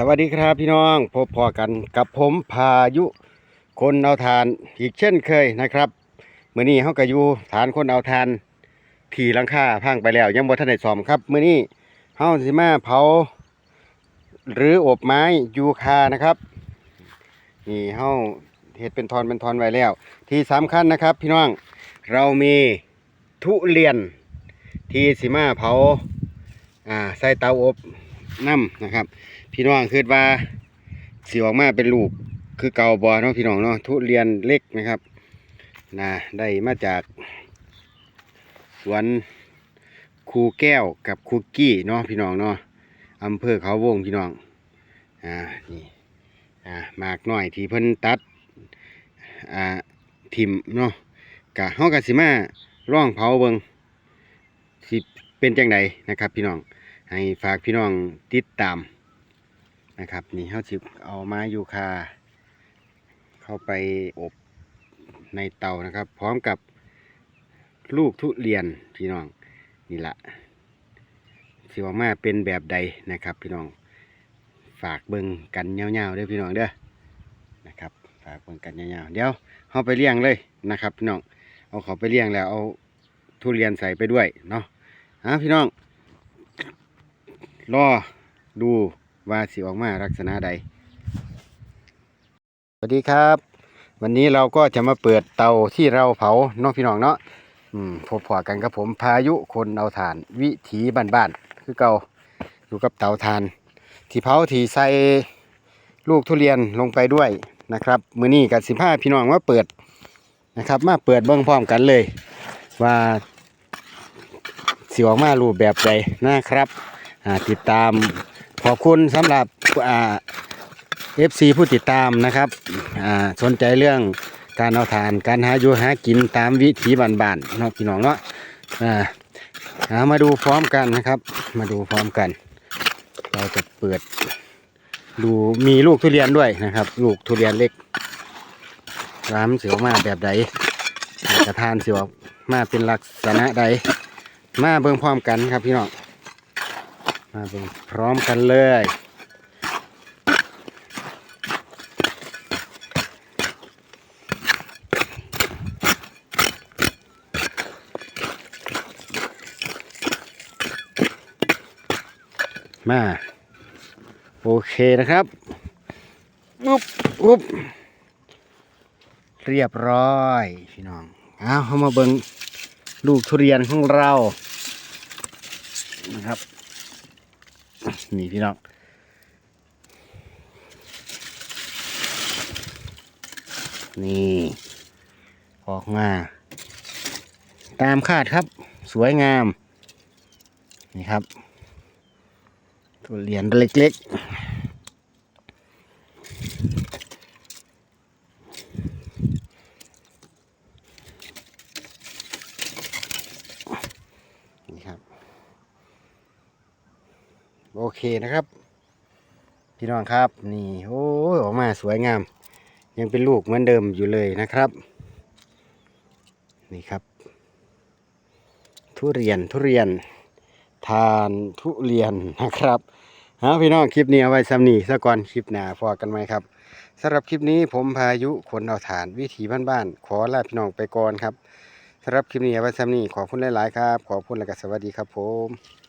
สวัสดีครับพี่น้องพบพอกันกับผมพายุคนเอาทานอีกเช่นเคยนะครับมื้อนี้เฮาก็อยู่ฐานคนเอาทานที่ลังคาพังไปแล้ว ยังบ่ทันได้ซ่อมครับมื้อนี้เฮาสิมาเผา หรืออบไม้ยูคานะครับ นี่เฮาเฮ็ดเป็นทอนเป็นทอนไว้แล้ว ที่สำคัญนะครับ พี่น้องเรามีทุเรียนที่สิมาเผาอ่าใส่เตาอบ น้ำนะครับ พี่น้องคิดว่าสิออกมาเป็นลูกคือเก่าบอเนาะพี่น้องเนาะทุเรียนเล็กนะครับนะได้มาจากสวนครูแก้วกับครูกี้เนาะพี่น้องเนาะอำเภอเขาวงพี่น้องอ่านี่อ่าหมากหน้อยที่เพิ่นตัดอ่าทิมเนาะกะเฮากะสิมาร่องเผาเบิงสิเป็นจังไดนะครับ พี่น้อง ให้ฝากพี่น้องติดตามนะครับ นี่เขาจิบเอาไม้ยูคา เข้าไปอบในเตานะครับ พร้อมกับลูกทุเรียนพี่น้องนี่ละสิว่ามาเป็นแบบใดนะครับ พี่น้องฝากเบิ่งกันเงาๆเด้อพี่น้องเด้อนะครับ ฝากเบิ่งกันเงาๆเดี๋ยวเขาไปเลี้ยงเลยนะครับ พี่น้องเอาเขาไปเลี้ยงแล้วเอาทุเรียนใส่ไปด้วยเนาะอะพี่น้อง รอดูว่าสิออกมาลักษณะใด สวัสดีครับ วันนี้เราก็จะมาเปิดเตาที่เราเผาเนาะพี่น้องเนาะอืมพบพอกันกับผมพายุคนเอาถ่านวิถีบ้านๆคือเก่าอยู่กับเตาถ่าน ที่เผาที่ใส่ลูกทุเรียนลงไปด้วยนะครับมือนี้กับสิบห้าพี่น้องมาเปิดนะครับมาเปิดเบื้องพร้อมกันเลย ว่าสิออกมารูปแบบใดนะครับ ติดตามขอบคุณสำหรับเอ่า FC ผู้ติดตามนะครับสนใจเรื่องการเอาทานการหาอยู่หากินตามวิถีบ้านๆเนาะพี่น้องเนาะามาดูพร้อมกันนะครับ มาดูพร้อมกัน เราจะเปิด ดูมีลูกทุเรียนด้วยนะครับ ลูกทุเรียนเล็กร้ามเสียวมาแบบใดกระทานเสียวมาเป็นลักษณะใดมาเบิ่งพร้อมกันครับพี่น้อง มาเบิ่งพร้อมกันเลยมาโอเคนะครับอุ๊บอุ๊บเรียบร้อยพี่น้องเอาเข้ามาเบิงลูกทุเรียนของเรานะครับ นี่พี่น้องนี่ออกมา ตามคาดครับ สวยงาม นี่ครับ ตัวเรียญเล็กๆ นี่ครับ โอ เคนะครับ พี่น้องครับนี่โอ้ออกมาสวยงาม ยังเป็นลูกเหมือนเดิมอยู่เลยนะครับ นี่ครับ ทุเรียนทุเรียน ทานทุเรียนนะครับเอาพี่น้องคลิปนี้เอาไว้ซ้ำนี่ซะก่อนคลิปหน้าพอกันไหมครับสำหรับคลิปนี้ผมพายุคนเอาฐานวิถีบ้านๆขอลาพี่น้องไปก่อนครับสำหรับคลิปนี้เอาไว้ซ้ำนี่ขอบคุณหลายๆครับ ขอบคุณและก็สวัสดีครับผม